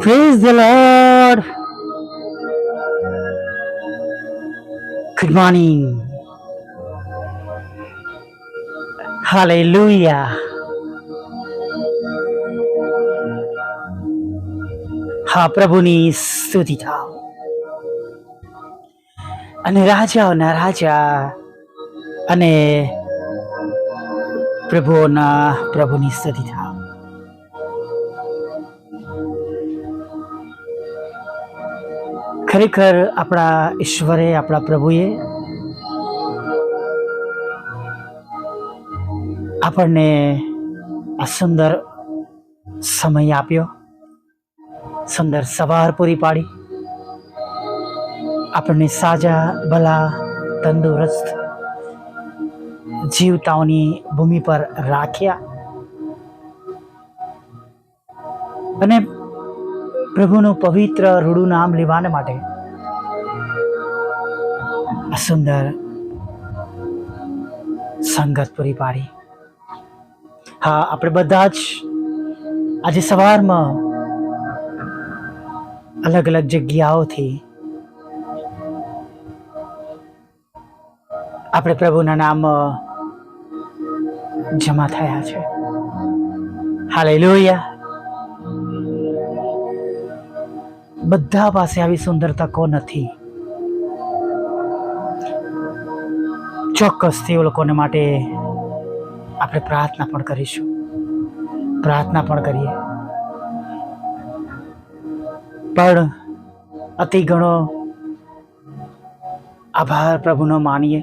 Praise the Lord. Good morning. Hallelujah. હા પ્રભુની સ્તુતિ થાવ અને રાજાઓના રાજા, અને પ્રભુઓના પ્રભુની સ્તુતિ થાવ ખરેખર આપણા ઈશ્વરે, આપણા પ્રભુએ આપણને આ સુંદર સમય આપ્યો, સુંદર સવાર પૂરી પાડી. આપણને સાજા, ભલા, તંદુરસ્ત જીવતાઓની ભૂમિ પર રાખ્યા. અને પ્રભુનું પવિત્ર રૂડું નામ લેવાને માટે. આ સુંદર સંગત પૂરી પાડી. હા, આપણે બધા જ આજે સવારમાં અલગ અલગ જગ્યાઓથી આપણે પ્રભુના નામ જમા થયા છે. હાલેલુયા. બધા પાસે આવી સુંદર તકો નથી? ચોક્કસ એ લોકોને માટે આપણે પ્રાર્થના પણ કરીશું. પ્રાર્થના પણ કરીએ. પણ અતિ ઘણો આભાર પ્રભુનો માનીએ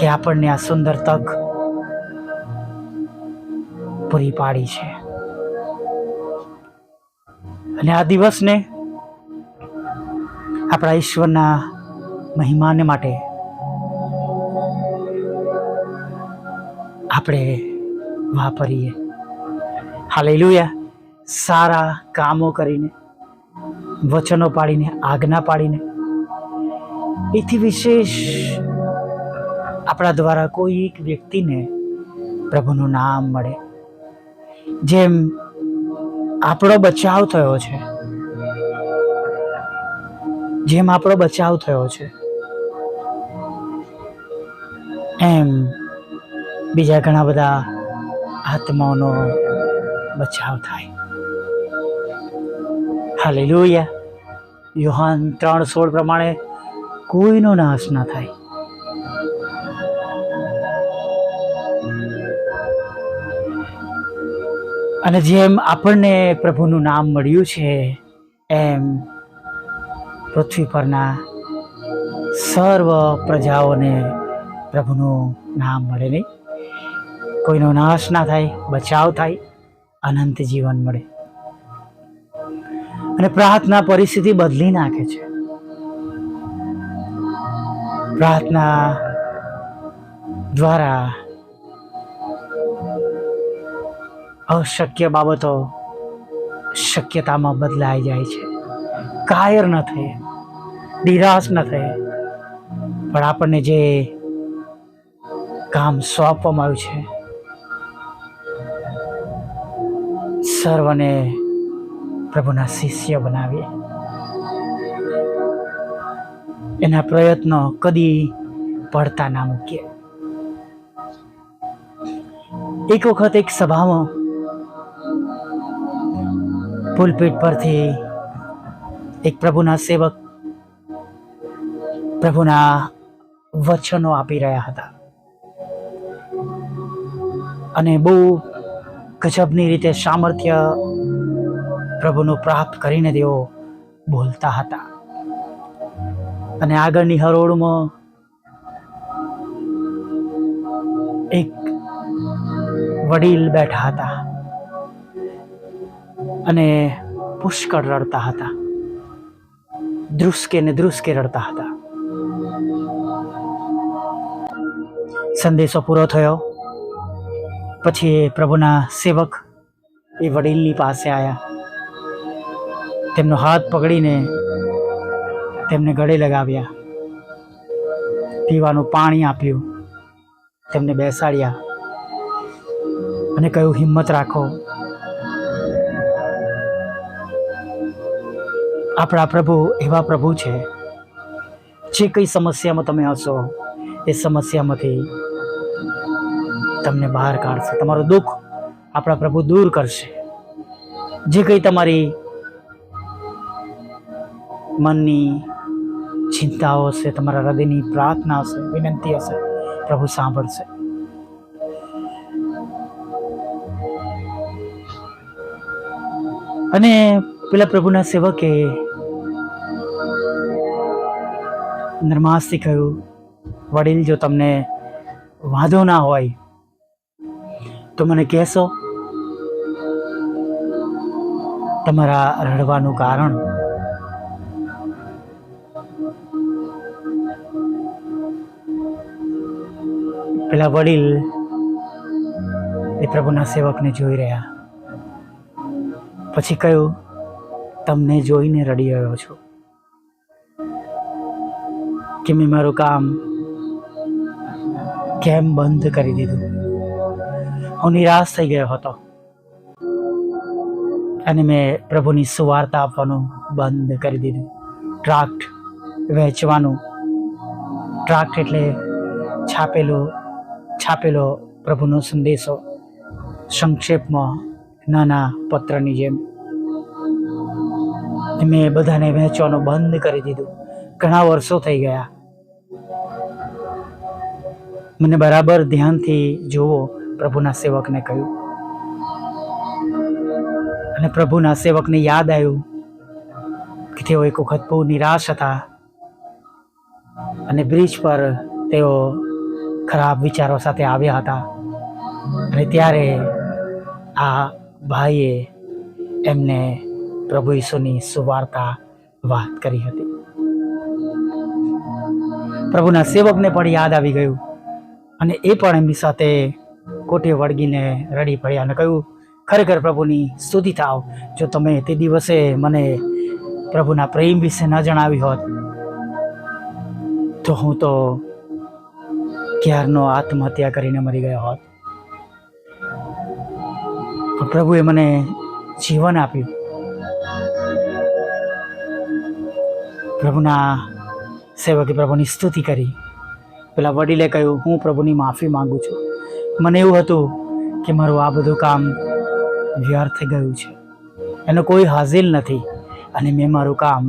કે આપણને આ સુંદર તક પૂરી પાડી છે. અને આ દિવસને આપણા ઈશ્વરના મહિમાને માટે આપણે વાપરીએ. હાલેલુયા. સારા કામો કરીને, વચનો પાડીને, આજ્ઞા પાડીને, એથી વિશેષ આપણા દ્વારા કોઈ એક વ્યક્તિને પ્રભુનું નામ મળે. જેમ આપણો બચાવ થયો છે. જેમ આપણો બચાવ થયો છે. એમ બીજા ઘણા બધા આત્માઓનો બચાવ થાય. હાલેલુયા. યોહાન ત્રણ સોળ પ્રમાણે કોઈનો નાશ ના થાય. અને જેમ આપણને પ્રભુનું નામ મળ્યું છે, એમ પૃથ્વી પરના સર્વ પ્રજાઓને પ્રભુનું નામ મળે નહીં. કોઈનો નાશ ના થાય, બચાવ થાય, અનંત જીવન મળે. અને પ્રાર્થના પરિસ્થિતિ બદલી નાખે છે. પ્રાર્થના દ્વારા અશક્ય બાબતો શક્યતામાં બદલાઈ જાય છે. કાયર ન થઈએ, નિરાશ ન થઈએ. પણ આપણને જે કામ સોંપવામાં આવ્યું છે, સર્વને પ્રભુના શિષ્ય બનાવીએ. એના પ્રયત્નો કદી પડતા ના મૂકીએ. એક વખત એક સભામાં પુલપીટ પરથી એક પ્રભુના સેવક, પ્રભુના વચનો આપી રહ્યા હતા. અને બહુ ગજબની રીતે સામર્થ્ય પ્રભુનું પ્રાપ્ત કરીને તેઓ બોલતા હતા. અને આગળની હરોળમાં એક વડીલ બેઠા હતા. અને પુષ્કળ રડતા હતા. ધ્રુસકે ને ધ્રુસકે રડતા હતા. સંદેશો પૂરો થયો. પછી પ્રભુના સેવક, એ વડીલની પાસે આવ્યા તેમનો હાથ પકડીને તેમને ગળે લગાવ્યા. પીવાનું પાણી આપ્યું. તેમને બેસાડ્યા. અને કહ્યું, હિંમત રાખો. આપણા પ્રભુ, એવા પ્રભુ છે. જે કઈ સમસ્યામાં તમે હશો, એ સમસ્યામાંથી તમને બહાર કાઢશે. તમારું દુઃખ આપણા પ્રભુ દૂર કરશે. જે કંઈ તમારી મનની ચિંતાઓ હશે, તમારા હૃદયની પ્રાર્થના હશે, વિનંતી હશે, પ્રભુ સાંભળશે. અને પેલા પ્રભુના સેવકે નરમાસથી કહ્યું, વડીલ, જો તમને વાંધો ના હોય, તો મને કહેશો. તમારા રડવાનું કારણ? પેલા વડીલ એ પ્રભુના સેવકને જોઈ રહ્યા. પછી કહ્યું, તમને જોઈને રડી રહ્યો છું. કે મેં મારું કામ કેમ બંધ કરી દીધું? હું નિરાશ થઈ ગયો હતો. અને મેં પ્રભુની સુવાર્તા આપવાનું બંધ કરી દીધું. ટ્રાક્ટ વહેંચવાનું. ટ્રાક્ટ એટલે છાપેલો છાપેલો પ્રભુનો સંદેશો. સંક્ષેપમાં નાના પત્રની જેમ. મેં બધાને વહેંચવાનું બંધ કરી દીધું. ઘણા વર્ષો થઈ ગયા. મને બરાબર ધ્યાનથી જુઓ પ્રભુના સેવકને કહ્યું. અને પ્રભુના સેવકને યાદ આવ્યું કે તેઓ એક વખત બહુ નિરાશ હતા અને બ્રિજ પર તેઓ ખરાબ વિચારો સાથે આવ્યા હતા. અને ત્યારે આ ભાઈએ એમને પ્રભુ ઈસુની સુવાર્તા વાત કરી હતી. પ્રભુના સેવકને પણ યાદ આવી ગયું. અને એ પણ એમની સાથે કોઠે વળગીને રડી પડ્યા અને કહ્યું, ખરેખર પ્રભુની સ્તુતિ થાવ. જો તમે તે દિવસે મને પ્રભુના પ્રેમ વિશે ન જણાવી હોત, તો હું તો ક્યારનો આત્મહત્યા કરીને મરી ગયો હોત. પ્રભુએ મને જીવન આપ્યું. પ્રભુના સેવકે પ્રભુની સ્તુતિ કરી. પેલા વડીલે કહ્યું, હું પ્રભુની માફી માંગુ છું. મને એવું હતું કે મારું આ બધું કામ વ્યર્થ ગયું છે. એનો કોઈ હાજિલ નથી અને મેં મારું કામ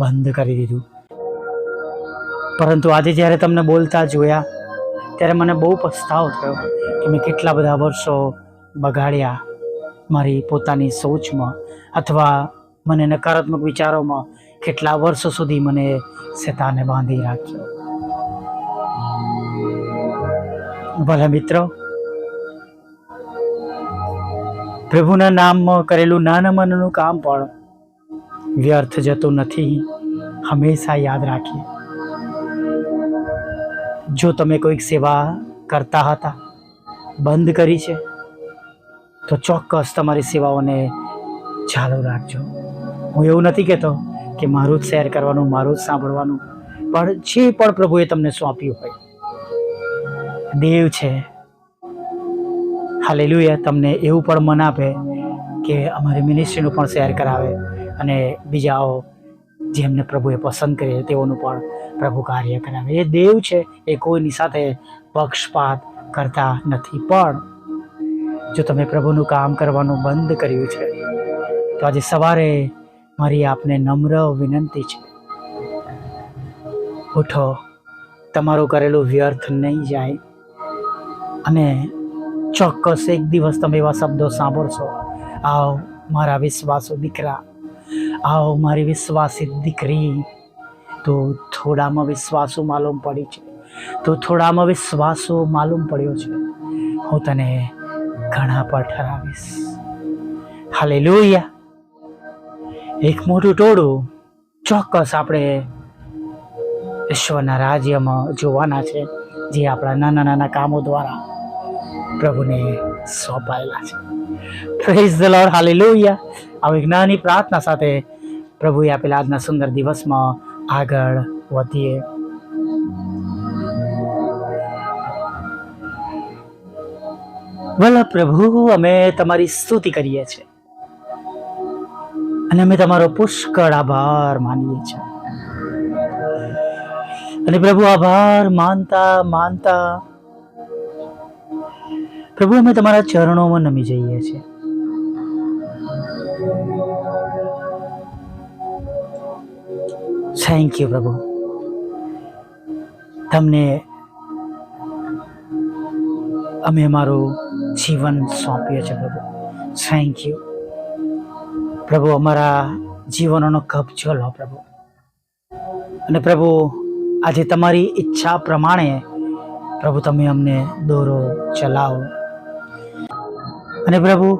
બંધ કરી દીધું. પરંતુ આજે જ્યારે તમને બોલતા જોયા, ત્યારે મને બહુ પસ્તાવો થયો કે મેં કેટલા બધા વર્ષો બગાડ્યા મારી પોતાની સોચમાં અથવા મને નકારાત્મક વિચારોમાં કેટલા વર્ષો સુધી મને શેતાને બાંધી રાખ્યો. ભલા મિત્રો. પ્રભુના નામમાં કરેલું નાનામાનું કામ પણ વ્યર્થ જતું નથી. હંમેશા યાદ રાખીએ. જો તમે કોઈક સેવા કરતા હતા, બંધ કરી છે, તો ચોક્કસ તમારી સેવાઓને ચાલુ રાખજો. હું એવું નથી કહેતો કે મારું જ શેર કરવાનું, મારું જ સાંભળવાનું, પણ જે પણ પ્રભુએ તમને સોંપ્યું હોય દેવ છે. હાલેલુયા. તમને એવું પણ મન આપે કે અમારી મિનિસ્ટ્રીનું પણ શેર કરાવે અને બીજાઓ જેમને પ્રભુએ પસંદ કરે તેઓનું પણ પ્રભુ કાર્ય કરાવે. એ દેવ છે, એ કોઈની સાથે પક્ષપાત કરતા નથી. પણ જો તમે પ્રભુનું કામ કરવાનું બંધ કર્યું છે, તો આજે સવારે મારી આપને નમ્ર વિનંતી છે. ઉઠો. તમારું કરેલું વ્યર્થ નહીં જાય. અને ચોક્કસ એક દિવસ તમે એવા શબ્દો સાંભળશો. આવ મારા વિશ્વાસો દીકરા, આવ મારી વિશ્વાસી દીકરી. તો થોડામાં વિશ્વાસો માલુમ પડી છે. તો થોડામાં વિશ્વાસો માલુમ પડ્યો છે. હું તને ઘણા પર ઠરાવીશ. હાલે લોહિયા એક મોટું ટોળું ચોક્કસ આપણે ઈશ્વરના રાજ્યમાં જોવાના છે. જે આપણા નાના નાના કામો દ્વારા પ્રભુને સોંપાયેલા છે. પ્રેઝ ધ લોર્ડ હાલેલુયા આવી જ્ઞાની પ્રાર્થના સાથે પ્રભુએ આપેલા આજના સુંદર દિવસમાં આગળ વધીએ. ભલા પ્રભુ, અમે તમારી સ્તુતિ કરીએ છીએ. અને અમે તમારો પુષ્કળ આભાર માનીએ છીએ. અને પ્રભુ, આભાર માનતા માનતા પ્રભુ, અમે તમારા ચરણોમાં નમી જઈએ છીએ. થેન્ક યુ પ્રભુ. તમને અમે અમારું જીવન સોંપીએ છીએ, પ્રભુ. થેન્ક યુ પ્રભુ, અમારા જીવનોનો કબજો લો, પ્રભુ. અને પ્રભુ, આજે તમારી ઈચ્છા પ્રમાણે પ્રભુ, તમે અમને દોરો ચલાવો. અને પ્રભુ,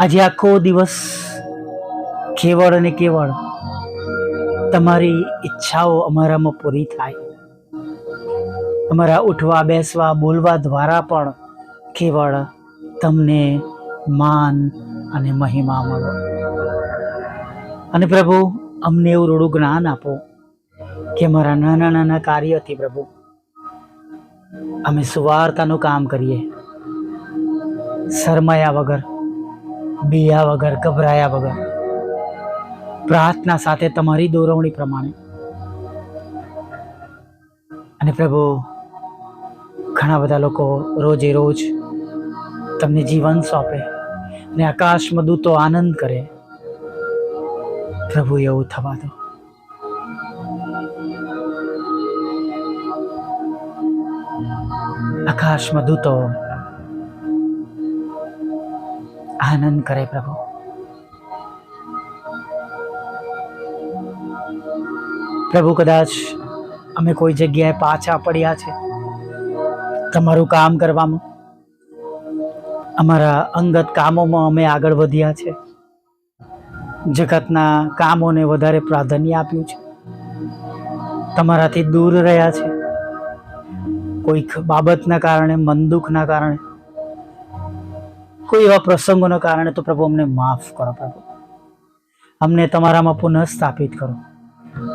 આજે આખો દિવસ કેવળ અને કેવળ તમારી ઈચ્છાઓ અમારામાં પૂરી થાય. અમારા ઉઠવા, બેસવા, બોલવા દ્વારા પણ કેવળ તમને માન અને મહિમા મળો. અને પ્રભુ, અમને એવું રૂડું જ્ઞાન આપો કે અમારા નાના નાના કાર્યથી પ્રભુ, અમે સુવાર્તાનું કામ કરીએ. શરમાયા વગર, બિયા વગર, ગભરાયા વગર. પ્રાર્થના સાથે તમારી દોરવણી પ્રમાણે. અને પ્રભુ, ઘણા બધા લોકો રોજે રોજ તમને જીવન સોંપે અને આકાશમાં દૂતો આનંદ કરે. પ્રભુ, એવું થવા દો. આકાશમાં દૂતો આનંદ કરે પ્રભુ. પ્રભુ કદાચ અમે કોઈ જગ્યાએ પાછા પડ્યા છે. તમારું કામ કરવામાં, અમારા અંગત કામોમાં અમે આગળ વધ્યા છે. જગતના કામોને વધારે પ્રાધાન્ય આપ્યું છે. તમારાથી દૂર રહ્યા છે. કોઈક બાબતના કારણે, મન દુઃખના કારણે કોઈ એવા પ્રસંગોના કારણે તો પ્રભુ અમને માફ કરો પ્રભુ. અમને તમારામાં પુનઃ સ્થાપિત કરો.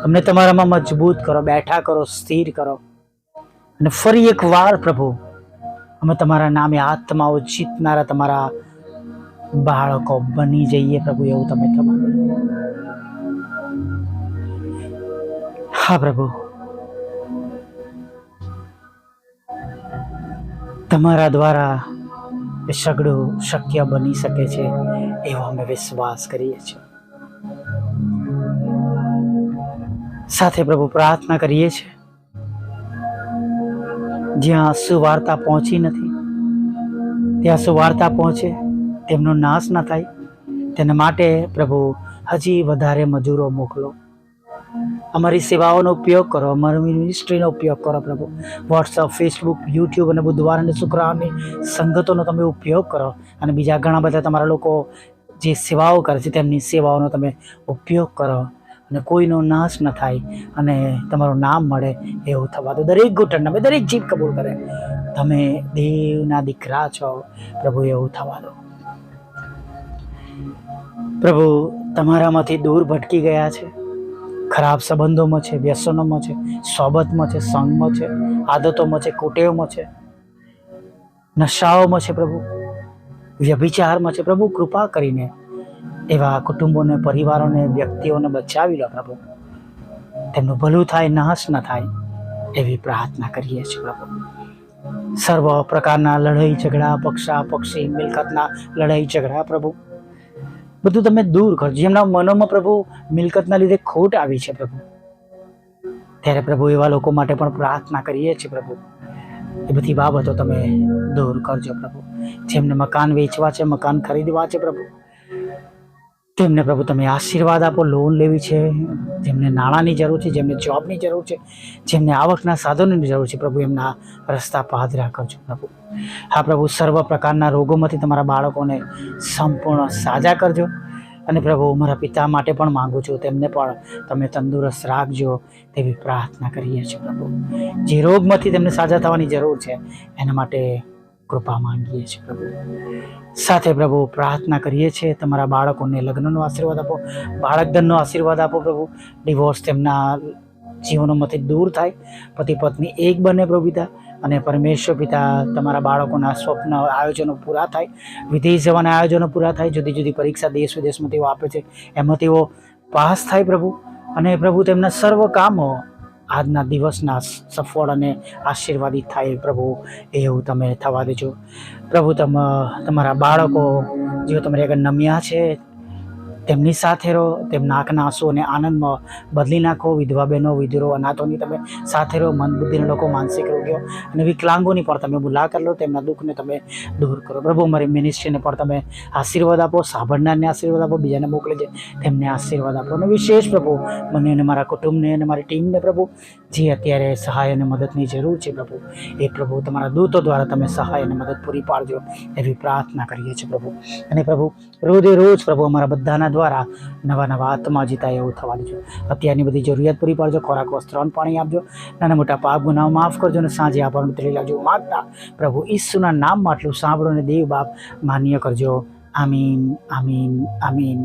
અમને તમારામાં મજબૂત કરો, બેઠા કરો, સ્થિર કરો. અને ફરી એક વાર પ્રભુ, અમે તમારા નામે આત્માઓ જીતનારા તમારા બાળકો બની જઈએ પ્રભુ એવું તમે તમારું. હા પ્રભુ. તમારા દ્વારા સગડું શક્ય બની શકે છે, એવો અમે વિશ્વાસ કરીએ છીએ. સાથે પ્રભુ પ્રાર્થના કરીએ છીએ. જ્યાં સુવાર્તા પહોંચી નથી, ત્યાં સુવાર્તા પહોંચે, તેમનો નાશ ન થાય. તેના માટે પ્રભુ હજી વધારે મજૂરો મોકલો. અમારી સેવાઓનો ઉપયોગ કરો, અમારી મિનિસ્ટ્રીનો ઉપયોગ કરો પ્રભુ. વોટ્સઅપ ફેસબુક યુટ્યુબ અને બુધવાર અને શુક્રવારની સંગતોનો તમે ઉપયોગ કરો. અને બીજા ઘણા બધા તમારા લોકો જે સેવાઓ કરે છે, તેમની સેવાઓનો તમે ઉપયોગ કરો. અને કોઈનો નાશ ન થાય અને તમારું નામ મળે એવું થવા દો. દરેક ઘૂંટણ તમે દરેક જીભ કબૂલ કરે. તમે દેવના દીકરા છો, પ્રભુ એવું થવા દો. પ્રભુ, તમારામાંથી દૂર ભટકી ગયા છે. ખરાબ સંબંધોમાં છે, વ્યસનોમાં છે, સોબતમાં છે, સંગમાં છે, આદતોમાં છે, કુટેવમાં છે, નશાઓમાં છે પ્રભુ, વ્યભિચારમાં છે પ્રભુ, કૃપા કરીને એવા કુટુંબોને, પરિવારોને, વ્યક્તિઓને બચાવી લો પ્રભુ. તેમનું ભલું થાય, નાશ ન થાય એવી પ્રાર્થના કરીએ છીએ પ્રભુ. સર્વ પ્રકારના લડાઈ, ઝઘડા, પક્ષા, પક્ષી, મિલકતના લડાઈ, ઝઘડા પ્રભુ. બધું તમે દૂર કરજો. જેમના મનોમાં પ્રભુ મિલકતના લીધે ખોટ આવી છે પ્રભુ. ત્યારે પ્રભુ એવા લોકો માટે પણ પ્રાર્થના કરીએ છીએ પ્રભુ. એ બધી બાબતો તમે દૂર કરજો પ્રભુ. જેમને મકાન વેચવા છે, મકાન ખરીદવા છે પ્રભુ. તેમને પ્રભુ તમે આશીર્વાદ આપો લોન લેવી છે, જેમને નાણાંની જરૂર છે, જેમને જોબની જરૂર છે, જેમને આવકના સાધનોની જરૂર છે, પ્રભુ એમના રસ્તા પાદરા કરજો પ્રભુ. હા પ્રભુ, સર્વ પ્રકારના રોગોમાંથી તમારા બાળકોને સંપૂર્ણ સાજા કરજો. અને પ્રભુ, મારા પિતા માટે પણ માંગુ છું, તેમને પણ તમે તંદુરસ્ત રાખજો તેવી પ્રાર્થના કરીએ છીએ પ્રભુ. જે રોગમાંથી તેમને સાજા થવાની જરૂર છે, એના માટે કૃપા માંગીએ છીએ પ્રભુ. સાથે પ્રભુ પ્રાર્થના કરીએ છીએ, તમારા બાળકોને લગ્નનો આશીર્વાદ આપો, બાળકધનનો આશીર્વાદ આપો પ્રભુ. ડિવોર્સ તેમના જીવનોમાંથી દૂર થાય, પતિ પત્ની એક બને પ્રભુ પિતા, અને પરમેશ્વર પિતા તમારા બાળકોના સ્વપ્ન આયોજનો પૂરા થાય વિદેશ જવાના આયોજનો પૂરા થાય જુદી જુદી પરીક્ષા દેશ વિદેશમાં તેઓ આપે છે, એમાં તેઓ પાસ થાય પ્રભુ. અને પ્રભુ તેમના સર્વ કામો આજના દિવસના સફળ અને આશીર્વાદિત થાય પ્રભુ, એવું તમે થવા દેજો. પ્રભુ, તમ, તમારા બાળકો, જેઓ તમારી આગળ નમ્યા છે તેમની સાથે રહો, તેમના આંખના આંસુઓને આનંદમાં બદલી નાખો, વિધવા બહેનો, વિધુરો, અનાથોની તમે સાથે રહો, મન બુદ્ધિના લોકો માનસિક રોગીઓ અને વિકલાંગોની પણ તમે મુલાકાત લો, તેમના દુઃખને તમે દૂર કરો. પ્રભુ, અમારી મિનિસ્ટ્રીને પણ તમે આશીર્વાદ આપો, સાંભળનારને આશીર્વાદ આપો, બીજાને મોકલે છે તેમને આશીર્વાદ આપો. અને વિશેષ પ્રભુ, મને અને મારા કુટુંબને અને મારી ટીમને પ્રભુ, જે અત્યારે સહાય અને મદદની જરૂર છે પ્રભુ, એ પ્રભુ તમારા દૂતો દ્વારા તમે સહાય અને મદદ પૂરી પાડજો એવી પ્રાર્થના કરીએ છીએ પ્રભુ. અને પ્રભુ, રોજે રોજ પ્રભુ અમારા બધાના દ્વારા નવા નવા આત્મા જીતા એવું થવા દેજો અત્યારની બધી જરૂરિયાત પૂરી પાડજો, ખોરાક, વસ્ત્ર પાણી આપજો. નાના મોટા પાપ, ગુનાઓ માફ કરજો અને સાંજે આપણને ઉતરી લાવજો માગતા પ્રભુ ઈસુના નામમાં આટલું સાંભળો અને દેવ બાપ માન્ય કરજો. આમીન આમીન આમીન.